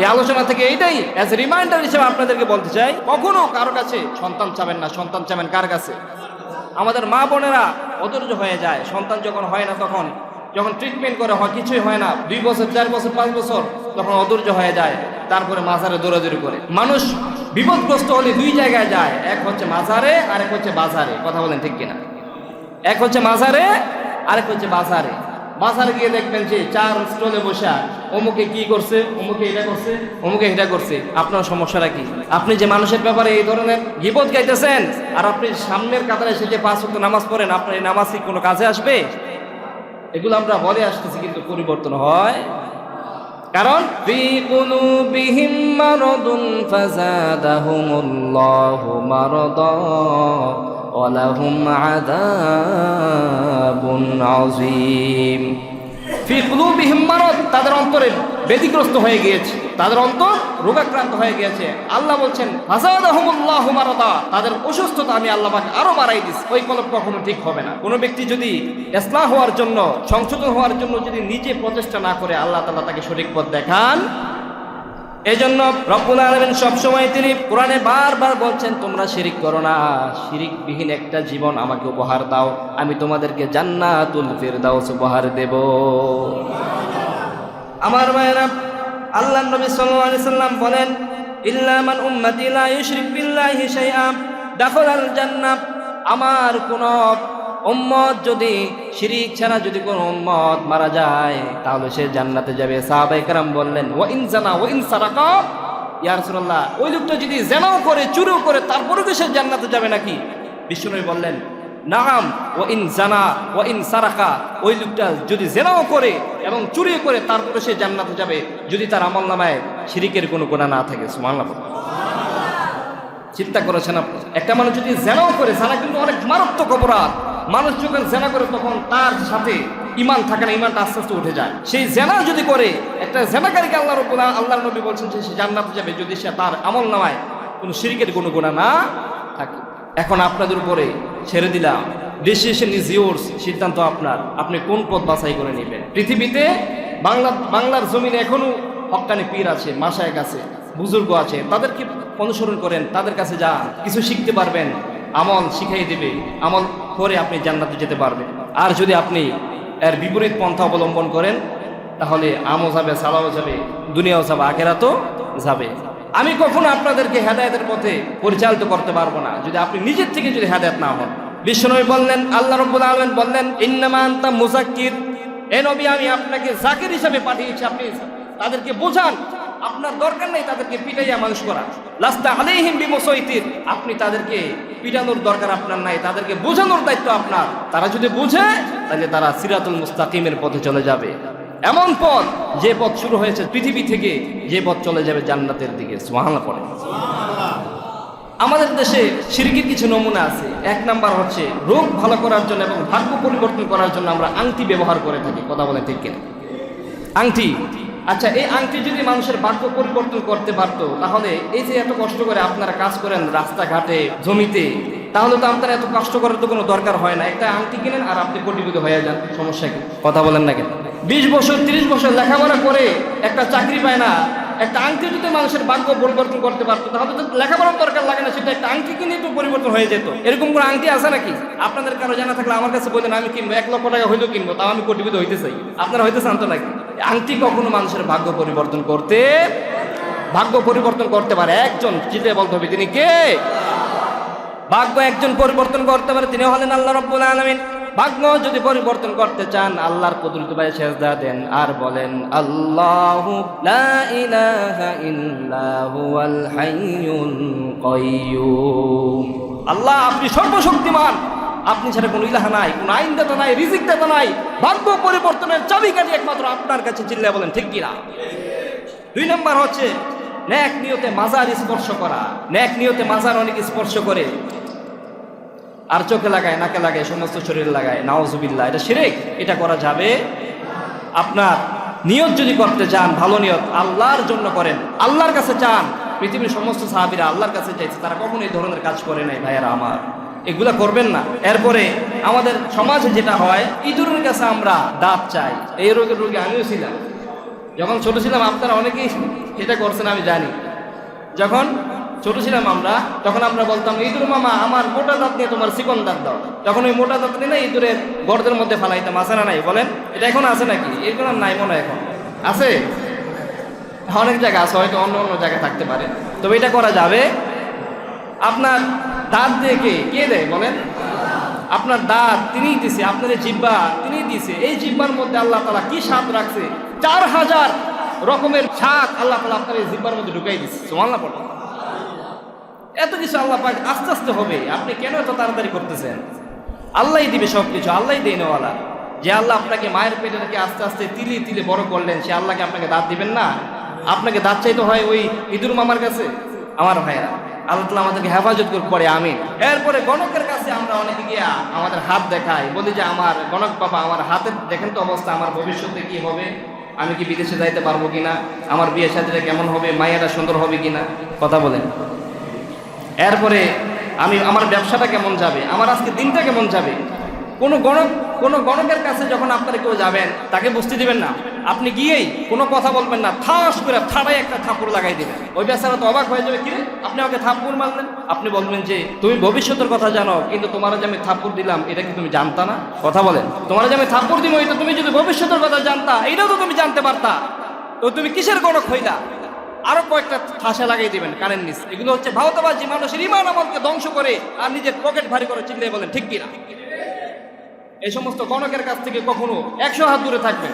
এই আলোচনা থেকে এইটাই অ্যাজ রিমাইন্ডার হিসেবে আপনাদেরকে বলতে চাই, কখনো কারও কাছে সন্তান চাবেন না। সন্তান চাবেন কার কাছে? আমাদের মা বোনেরা অধৈর্য হয়ে যায়। সন্তান যখন হয় না তখন, যখন ট্রিটমেন্ট করে হয়, কিছুই হয় না। দুই বছর, চার বছর, পাঁচ বছর তখন অধৈর্য হয়ে যায়। তারপরে মাজারে দৌড়াদৌড়ি করে। মানুষ বিপদগ্রস্ত হলে দুই জায়গায় যায়। এক হচ্ছে মাজারে, আরেক হচ্ছে বাজারে। কথা বলেন ঠিক কিনা? এক হচ্ছে মাজারে, আরেক হচ্ছে বাজারে। বাজারে গিয়ে দেখবেন যে চার স্টলে বসা অমুকে কি করছে, অমুকে এটা করছে, অমুকে এটা করছে। আপনার সমস্যাটা কি? আপনি যে মানুষের ব্যাপারে এই ধরনের বিপদ গাইতেছেন, আর আপনি সামনের কাতারে এসে যে পাঁচ ওয়াক্ত নামাজ পড়েন, আপনার এই নামাজ কি কোনো কাজে আসবে? এগুলো আমরা বলে আসতেছি কিন্তু পরিবর্তন হয়। কারণ লাহুম আযাবুন আযীম ফি কুলুবিহিম মারাদ তাদের অন্তরে বেদিগ্রস্ত হয়ে গিয়েছে। তাদের অন্তর রোগাক্রান্ত হয়ে গিয়েছে। আল্লাহ বলছেন ফাযাদাহুমুল্লাহু মারাদা। তাদের অসুস্থতা আমি আল্লাহ পাক আরও বাড়াই দিচ্ছি ওই কলম কখনো ঠিক হবে না। কোনো ব্যক্তি যদি ইসলাম হওয়ার জন্য, সংশোধন হওয়ার জন্য যদি নিজে প্রচেষ্টা না করে, আল্লাহ তাআলা তাকে সঠিক পথ দেখান। এজন্য রব্বুল আলামিন সবসময় তিনি কোরআনে বারবার বলছেন, তোমরা শিরিক করো না। শিরিকবিহীন একটা জীবন আমাকে উপহার দাও। আমি তোমাদেরকে জান্নাতুল ফিরদাউস উপহার দেব। আমার মায়েরা আল্লাহ নবী সাল্লাল্লাহু সাল্লাম বলেন, ইল্লা মান উম্মতি লা ইউশরিক বিল্লাহি শাইআ, দাখালাল জান্নাহ আমার কোন উম্মত যদি, শিরিক ছাড়া যদি কোনো উম্মত মারা যায়, তাহলে সে জান্নাতে যাবে। সাহাবায়ে কেরাম বললেন ও ইন ও ওয়া ইন সারাকা ইয়া রাসূলুল্লাহ, ওই লোকটা যদি জেনাও করে, চুরিও করে তারপরে কি সে জান্নাতে যাবে নাকি? বিষ্ণুনবী বললেন, নাম ও ইন জানা ও ইন সারাকা ওই লোকটা যদি জেনাও করে এবং চুরি করে তারপরে সে জান্নাতে যাবে। যদি তার আমল নামায়, শিরিকের কোনো গোনা না থাকে, সুবহানাল্লাহ। চিন্তা করেছেন আপনি? একটা মানুষ যদি জেনাও করে, জানা কিন্তু অনেক মারাত্মক অপরাধ। মানুষ যখন জেনা করে তখন তার সাথে ইমান থাকে না ইমানটা আস্তে আস্তে উঠে যায়। সেই জেনা যদি করে, একটা জেনাকারীকে আল্লাহ রব্বুল আল্লাহর নবী বলছেন সে জান্নাতে যাবে যদি সে তার আমল নামায়। কোনো শিরিকের কোনো গোনা না থাকে। এখন আপনাদের উপরে ছেড়ে দিলাম। ডিসিশন ইজ ইয়োর্স সিদ্ধান্ত আপনার। আপনি কোন পথ বাছাই করে নেবেন? পৃথিবীতে বাংলা বাংলার জমিনে এখনও হকানি পীর আছে মাসায় আছে, বুজুর্গ আছে। তাদেরকে অনুসরণ করেন, তাদের কাছে যান। কিছু শিখতে পারবেন। আমল শিখাই দেবে আমল করে আপনি জান্নাতে যেতে পারবেন। আর যদি আপনি এর বিপরীত পন্থা অবলম্বন করেন, তাহলে আমও যাবে, সালাও যাবে, দুনিয়াও যাবে, আখেরাতও যাবে। আমি কখনো আপনাদেরকে হেদায়তের পথে পরিচালিত করতে পারব না। যদি আপনি নিজের থেকে যদি হেদায়ত না হন। বিশ্বনবী বললেন, আল্লাহ রব্বুল আলমেন বললেন, ইন্নামা আনতা মুজাক্কির এ নবী, আমি আপনাকে জাকির হিসাবে পাঠিয়েছি। আপনি তাদেরকে বোঝান। আপনার দরকার নেই তাদেরকে পিটাইয়া মানুষ করা। লাস্তা আলাইহিম বিমসইতির আপনি তাদেরকে পিটানোর দরকার আপনার নাই তাদেরকে বোঝানোর দায়িত্ব আপনার। তারা যদি বুঝে তাহলে তারা সিরাতুল মুস্তাকিমের পথে চলে যাবে। এমন পথ যে পথ শুরু হয়েছে পৃথিবী থেকে যে পথ চলে যাবে জান্নাতের দিকে। সুবহানাল্লাহ পড়ে আমাদের দেশে সিরকির কিছু নমুনা আছে। এক নাম্বার হচ্ছে রোগ ভালো করার জন্য এবং ভাগ্য পরিবর্তন করার জন্য আমরা আংটি ব্যবহার করে থাকি। কথা বলে ঠিক কিনা? আংটি। আচ্ছা এই আংটি যদি মানুষের ভাগ্য পরিবর্তন করতে পারতো, তাহলে এই যে এত কষ্ট করে আপনারা কাজ করেন রাস্তাঘাটে, জমিতে, তাহলে তো আপনারা এত কষ্ট করার তো কোনো দরকার হয় না। একটা আংটি কিনেন আর আপনি কোটিপতি হয়ে যান, সমস্যা কি? কথা বলেন না কেন? বিশ বছর, তিরিশ বছর লেখাপড়া করে একটা চাকরি পায় না, একটা আংটি যদি মানুষের ভাগ্য পরিবর্তন করতে পারতো, তাহলে তো লেখাপড়ার দরকার লাগে না, সেটা একটা আংটি কিনে তো পরিবর্তন হয়ে যেত। এরকম কোনো আংটি আছে নাকি? আপনাদের কারও জানা থাকলে আমার কাছে বললেন আমি কিনবো, এক লক্ষ টাকা হইলেও কিনবো, তাও আমি কোটিপতি হইতে চাই। আপনারা হইতে চান তো নাকি? আংটি কখনো মানুষের ভাগ্য পরিবর্তন করতে ভাগ্য পরিবর্তন করতে পারে। একজন চিতে বলতে হবে, তিনি কে? ভাগ্য একজন পরিবর্তন করতে পারে তিনি হলেন আল্লাহ রব্বুল আলমিন। ভাগ্য যদি পরিবর্তন করতে চান, আল্লাহর কুদরত ভাই সেজদা দেন আর বলেন, আল্লাহ লা আল্লাহ আপনি সর্বশক্তিমান। আপনি ছাড়া কোনো ইলাহা নাই, কোনো আইন দাতা নাই রিজিক দাতা নাই। ভাগ্য পরিবর্তনের চাবিকাঠি একমাত্র আপনার কাছে চিল্লা বলেন, ঠিক কিনা? দুই নম্বর হচ্ছে, ন্যাক নিয়তে মাজার স্পর্শ করা। ন্যাক নিয়তে মাজার অনেক স্পর্শ করে। আর চোখে লাগায়, নাকে লাগায়, সমস্ত শরীরে লাগায়। নাওজুবিল্লাহ এটা শিরেক, এটা করা যাবে। আপনার নিয়ত যদি করতে চান, ভালো নিয়ত আল্লাহর জন্য করেন, আল্লাহর কাছে চান। পৃথিবীর সমস্ত সাহাবিরা আল্লাহর কাছে চাইছে, তারা কখনো এই ধরনের কাজ করে নাই, ভাইয়ারা আমার। এগুলা করবেন না। এরপরে আমাদের সমাজে যেটা হয়, ইঁদুরের কাছে আমরা দাঁত চাই। এই রোগের রোগী আমিও ছিলাম। যখন ছোট ছিলাম, আপনারা অনেকেই এটা করছেন, আমি জানি। যখন ছোট ছিলাম আমরা, তখন আমরা বলতাম, ইঁদুর মামা, আমার মোটা দাঁত নিয়ে তোমার চিকন দাঁত দাও। তখন ওই মোটা দাঁত নিয়ে না ইঁদুরের গর্দের মধ্যে ফালাইতাম আছে না নাই? বলেন, এটা এখন আছে নাকি? এগুলো নাই মনে এখন। আছে? অনেক জায়গা আছে, হয়তো অন্য অন্য জায়গায় থাকতে পারে। তবে এটা করা যাবে। আপনার দাঁত দিয়ে কে? দেয় বলেন? আপনার দাঁত তিনিই দিছে আপনার জিব্বা তিনিই দিছে। এই জিব্বার মধ্যে আল্লাহ তালা কি স্বাদ রাখছে? চার হাজার রকমের স্বাদ আল্লাহ তালা আপনার এই জিব্বার মধ্যে ঢুকাই দিচ্ছে সোমাল্লা পড়ে। এত কিছু আল্লাহ পাক আস্তে আস্তে হবে। আপনি কেন এত তাড়াতাড়ি করতেছেন? আল্লাহই দিবে সব কিছু আল্লাহই দেয় নেওয়ালা যে আল্লাহ আপনাকে মায়ের পেটে রেখে আস্তে আস্তে তিলি তিলি বড় করলেন, সে আল্লাহকে আপনাকে দাঁত দিবেন না? আপনাকে দাঁত চাইতে হয় ওই ইঁদুর মামার কাছে? আমার ভাইয়েরা। আল্লাহ তালা আমাদেরকে হেফাজত করে পড়ে আমি এরপরে গণকের কাছে আমরা অনেকে গিয়া আমাদের হাত দেখাই। বলি যে, আমার গণক বাবা, আমার হাতের, দেখেন তো অবস্থা, আমার ভবিষ্যতে কি হবে? আমি কি বিদেশে যাইতে পারব কিনা আমার বিয়ে সাথীরা কেমন হবে? মায়েরা সুন্দর হবে কিনা কথা বলেন। এরপরে আমি, আমার ব্যবসাটা কেমন যাবে? আমার আজকে দিনটা কেমন যাবে? কোনো গণক, কোনো গণকের কাছে যখন আপনারা কেউ যাবেন, তাকে বুঝতে দিবেন না। আপনি গিয়েই কোনো কথা বলবেন না। থাস করে থাড়াই একটা থাপুর লাগাই দিবেন। ওই বেচারা তো অবাক হয়ে যাবে কিরে আপনি আমাকে থাপ্পুর মারলেন? আপনি বলবেন যে, তুমি ভবিষ্যতের কথা জানো, কিন্তু তোমার যে আমি থাপ্পুর দিলাম, এটা কি তুমি জানতা না? কথা বলেন। তোমার যে আমি থাপ্পুর দিব, এটা তুমি যদি ভবিষ্যতের কথা জানতা, এটাও তো তুমি জানতে পারতা। তো তুমি কিসের গণক হইলা? আরও কয়েকটা ঠাসা লাগিয়ে দিবেন, কানের নিচ। এগুলো হচ্ছে ভাওতাবাজি মানুষের ইমান আমলকে ধ্বংস করে, আর নিজের পকেট ভারী করে চিল্লিয়ে বলেন, ঠিক কিনা এই সমস্ত কনকের কাছ থেকে কখনো একশো হাত দূরে থাকবেন।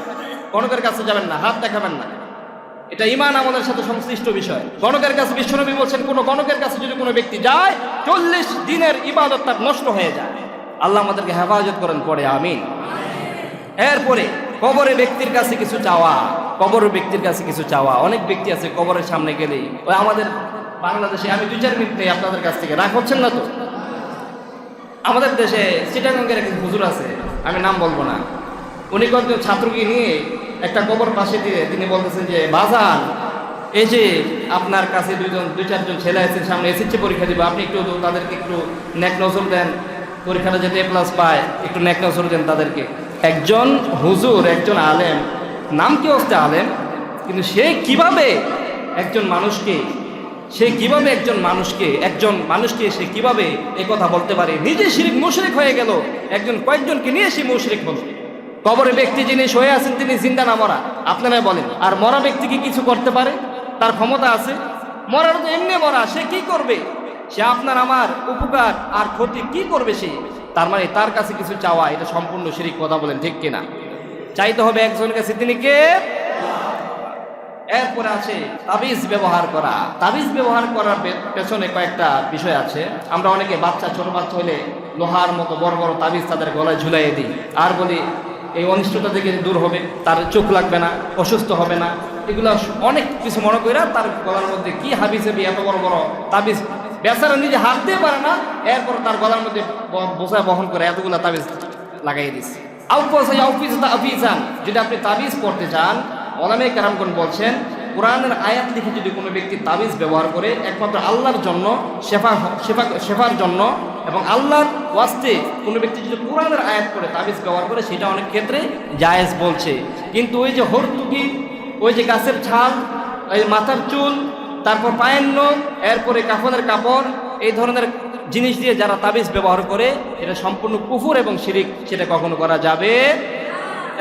কনকের কাছে যাবেন না, হাত দেখাবেন না। এটা ইমান আমাদের সাথে সংশ্লিষ্ট বিষয়। গণকের কাছে বিশ্বনবী বলছেন, কোনো গণকের কাছে যদি কোনো ব্যক্তি যায়, চল্লিশ দিনের ইবাদত তার নষ্ট হয়ে যায়। আল্লাহ আমাদেরকে হেফাজত করেন পরে, আমিন। এরপরে, কবরে ব্যক্তির কাছে কিছু চাওয়া কবরের ব্যক্তির কাছে কিছু চাওয়া। অনেক ব্যক্তি আছে কবরের সামনে গেলেই, ওই আমাদের বাংলাদেশে, আমি দুই চার মিনিট নেই আপনাদের কাছ থেকে, রাগ হচ্ছেন না তো? আমাদের দেশে, চিটাগঙ্গের এক হুজুর আছে আমি নাম বলব না। উনি কয়েকজন ছাত্রকে নিয়ে একটা কবর পাশে দিয়ে তিনি বলতেছেন যে, বাজান, এই যে আপনার কাছে দুজন দুই, চারজন ছেলে আছে, সামনে এসএসসি পরীক্ষা দিব। আপনি একটু তাদেরকে একটু নেক নজর দেন। পরীক্ষাটা যাতে এ প্লাস পায়, একটু নেক নজর দেন তাদেরকে। একজন হুজুর, একজন আলেম, নাম কি হচ্ছে আলেম? কিন্তু সে কীভাবে একজন মানুষকে সে কীভাবে একজন মানুষকে একজন মানুষকে সে কীভাবে এই কথা বলতে পারে? নিজে শিরিক মুশরিক হয়ে গেল। একজন কয়েকজনকে নিয়ে সে মুশরিক হল। কবরে ব্যক্তি যিনি শুয়ে আছেন, তিনি জিন্দা না মরা। আপনারা বলেন, আর মরা ব্যক্তি কি কিছু করতে পারে? তার ক্ষমতা আছে। মরার তো এমনি মরা, সে কি করবে? সে আপনার আমার উপকার আর ক্ষতি কি করবে সে? তার মানে তার কাছে কিছু চাওয়া, এটা সম্পূর্ণ শিরিক কথা বলেন, ঠিক কিনা? চাইতে হবে একজনের কাছে, তিনি কে? এরপরে আছে তাবিজ ব্যবহার করা। তাবিজ ব্যবহার করার পেছনে কয়েকটা বিষয় আছে। আমরা অনেকে বাচ্চা, ছোট বাচ্চা হলে লোহার মতো বড় বড় তাবিজ তাদের গলায় ঝুলাইয়ে দিই। আর বলি, এই অনিষ্টতা থেকে দূর হবে, তার চোখ লাগবে না, অসুস্থ হবে না। এগুলো অনেক কিছু মনে করে তার গলার মধ্যে কি হাবি সাবি এত বড় বড় তাবিজ। বেচারা নিজে হাত পারে না, এরপর তার গলার মধ্যে ব- বোঝা বহন করে এতগুলা তাবিজ লাগাই দিচ্ছে আউপাসাই আউপিস আফিজান যদি আপনি তাবিজ পড়তে চান ওলামে কারামগণ বলছেন, কোরআনের আয়াত লিখে যদি কোনো ব্যক্তি তাবিজ ব্যবহার করে, একমাত্র আল্লাহর জন্য শেফা শেফা, শেফার জন্য এবং আল্লাহর ওয়াস্তে কোনো ব্যক্তি যদি কোরআনের আয়াত করে, তাবিজ ব্যবহার করে, সেটা অনেক ক্ষেত্রে জায়েজ বলছে। কিন্তু ওই যে হরতুকি, ওই যে গাছের ছাল, ওই মাথার চুল, তারপর পায়ের নখ, এরপরে কাফনের কাপড়, এই ধরনের জিনিস দিয়ে যারা তাবিজ ব্যবহার করে, এটা সম্পূর্ণ কুফুর এবং শিরিক, সেটা কখনো করা যাবে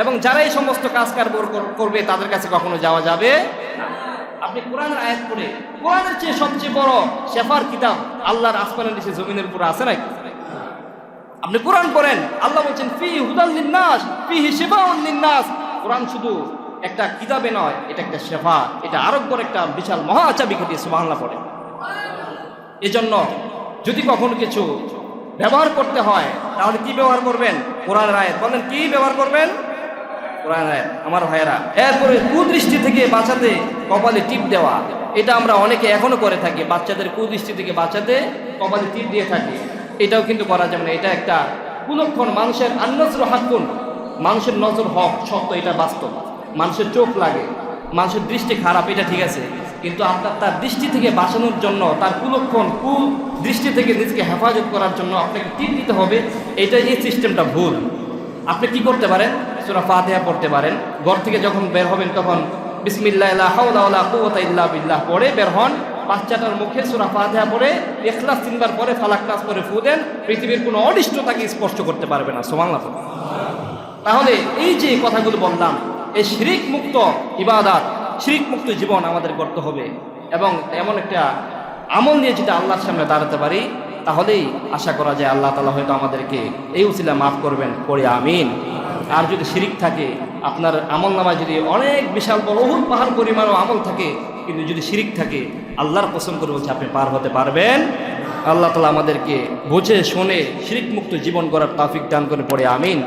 এবং যারা এই সমস্ত কাজ কারবার করবে, তাদের কাছে কখনো যাওয়া যাবে আপনি কোরআনের আয়াত পড়ে, কোরআনের চেয়ে সবচেয়ে বড় শেফার কিতাব আল্লাহর আসমানের নিচে জমিনের উপরে আছে নাকি আপনি কোরআন পড়েন, আল্লাহ বলছেন, ফি হুদাল লিন্নাস ফি শিফাউন লিন্নাস। কোরআন শুধু একটা কিতাবে নয়, এটা একটা শেফা, এটা আরোগ্যর একটা বিশাল মহা চাবি খেতে সুবহানাল্লাহ পড়ে। এজন্য যদি কখনো কিছু ব্যবহার করতে হয়, তাহলে কি ব্যবহার করবেন? কোরআন আয়াত। বলেন, কি ব্যবহার করবেন? আমার ভাইয়েরা। এরপরে কুদৃষ্টি থেকে বাঁচাতে কপালে টিপ দেওয়া। এটা আমরা অনেকে এখনও করে থাকি, বাচ্চাদের কুদৃষ্টি থেকে বাঁচাতে কপালে টিপ দিয়ে থাকি। এটাও কিন্তু করা যাবে না, এটা একটা কুলক্ষণ, মানুষের আন্নজর হাক্কুন। মানুষের নজর হক সত্য এটা বাস্তব। মানুষের চোখ লাগে, মানুষের দৃষ্টি খারাপ, এটা ঠিক আছে। কিন্তু আপনার তার দৃষ্টি থেকে বাঁচানোর জন্য, তার কুলক্ষণ কু দৃষ্টি থেকে নিজেকে হেফাজত করার জন্য আপনাকে টিপ দিতে হবে। এটা এই সিস্টেমটা ভুল। আপনি কি করতে পারেন? সুরা ফাতিহা পড়তে পারেন। ঘর থেকে যখন বের হবেন তখন বিসমিল্লাহ বিল্লাহ পড়ে বের হন। বাচ্চাটার মুখে সূরা ফাতিহা পড়ে ইখলাস তিনবার পরে ফালাক নাস করে ফু দেন। পৃথিবীর কোনো অনিষ্ট তাকে স্পর্শ করতে পারবে না, সুবহানাল্লাহ। তাহলে এই যে কথাগুলো বললাম, এই শিরিক মুক্ত ইবাদাত শিরিক মুক্ত জীবন আমাদের করতে হবে এবং এমন একটা আমল নিয়ে যদি আল্লাহর সামনে দাঁড়াতে পারি, তাহলেই আশা করা যায় আল্লাহ তালা হয়তো আমাদেরকে এই উসিলা মাফ করবেন, পড়ে আমিন। আর যদি শিরিক থাকে, আপনার আমল নামায় যদি অনেক বিশাল বড় বহু পাহাড় পরিমাণও আমল থাকে, কিন্তু যদি শিরিক থাকে, আল্লাহর পছন্দ করে বলছে, আপনি পার হতে পারবেন। আল্লাহ তালা আমাদেরকে বুঝে, শুনে শিরিক মুক্ত জীবন করার তাফিক দান করে পড়ে, আমিন।